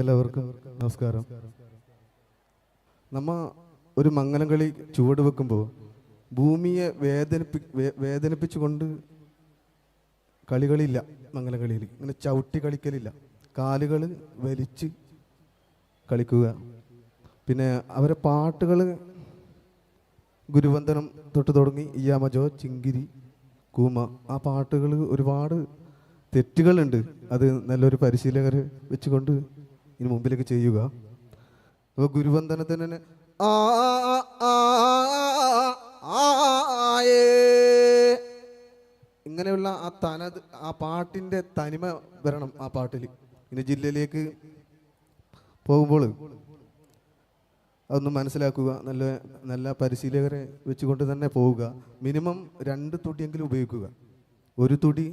എല്ലാവർക്കും നമസ്കാരം. നമ്മ ഒരു മംഗലം കളി ചുവട് വെക്കുമ്പോൾ ഭൂമിയെ വേദനിപ്പി വേദനിപ്പിച്ചുകൊണ്ട് കളികളില്ല മംഗലം കളിയിൽ ഇങ്ങനെ ചവിട്ടി കളിക്കലില്ല. കാലുകൾ വലിച്ച് കളിക്കുക. പിന്നെ അവരെ പാട്ടുകൾ ഗുരുവന്ദനം തൊട്ട് തുടങ്ങി ഇയാമജോ ചിങ്കിരി കൂമ ആ പാട്ടുകൾ ഒരുപാട് തെറ്റുകളുണ്ട്. അത് നല്ലൊരു പരിശീലകർ വെച്ചുകൊണ്ട് ഇനി മുമ്പിലേക്ക് ചെയ്യുക. അപ്പോൾ ഗുരുവന്ദനത്തിന് ആ, ഇങ്ങനെയുള്ള ആ തനത് ആ പാട്ടിന്റെ തനിമ വരണം ആ പാട്ടിൽ ഇനി ജില്ലയിലേക്ക് പോകുമ്പോൾ അതൊന്ന് മനസ്സിലാക്കുക നല്ല നല്ല പരിശീലകരെ വെച്ചുകൊണ്ട് തന്നെ പോവുക. മിനിമം രണ്ട് തുടിയെങ്കിലും ഉപയോഗിക്കുക. ഒരു തുടി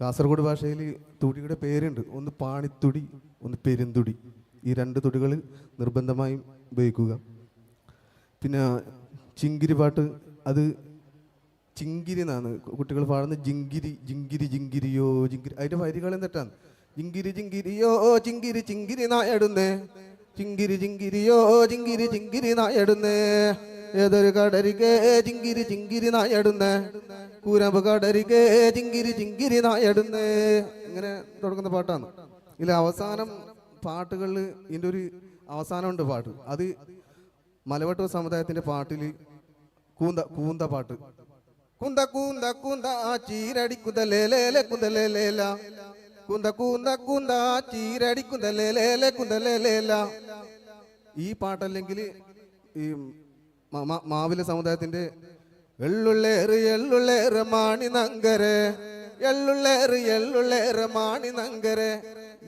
കാസർഗോഡ് ഭാഷയിൽ തുടിയുടെ പേരുണ്ട്. ഒന്ന് പാണിത്തുടി ഒന്ന് പെരുന്തുടി. ഈ രണ്ട് തുടികൾ നിർബന്ധമായും ഉപയോഗിക്കുക. പിന്നെ ചിങ്കിരി പാട്ട് അത് ചിങ്കിരി എന്നാണ്. കുട്ടികൾ പാടുന്ന ജിങ്കിരി ജിങ്കിരി ജിങ്കിരിയോ ജിങ്കിരി. അതിന്റെ വരികളും തെറ്റാണ് ജിങ്കിരി ജിങ്കിരിയോ ചിങ്കിരി ചിങ്കിരി നായടുന്നേ. ചിങ്കിരി ചിങ്കിരിയോ ചിങ്കിരി ചിങ്കിരി നായടുന്നേ. ഏതൊരു കടരികേ ചിങ്കിരി ചിങ്കിരി നായടുന്നേ? കൂരമ്പ് കടരികേ ചിങ്കിരി ചിങ്കിരി നായടുന്നേ? ഇങ്ങനെ തുടങ്ങുന്ന പാട്ടാണ്. ഇതിൽ അവസാനം പാട്ടുകളിൽ ഇതിന്റെ ഒരു അവസാനമുണ്ട് പാട്ട്. അത് മലവട്ട സമുദായത്തിന്റെ പാട്ടിൽ കൂന്ത കൂന്ത പാട്ട്. കുന്ത കൂന്ത കുന്ത ചീരടി കുന്തലേലേലെ കുന്തലേലേല കുന്ത കൂന്ത കുന്ത ചീരടി കുന്തലേലേലെ കുന്തലേലേല ഈ പാട്ടല്ലെങ്കിൽ ഈ മാവില സമുദായത്തിന്റെ എള്ളുള്ളേറ് എള്ളുള്ളേറ് മാണി നങ്കരെ. എള്ളുള്ളേറ് എള്ളുള്ളേറ് മാണി നങ്കരെ.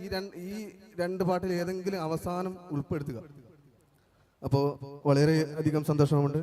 ഈ രണ്ട് ഈ രണ്ട് പാട്ടിൽ ഏതെങ്കിലും അവസാനം ഉൾപ്പെടുത്തുക. അപ്പോൾ വളരെ അധികം സന്തോഷമുണ്ട്.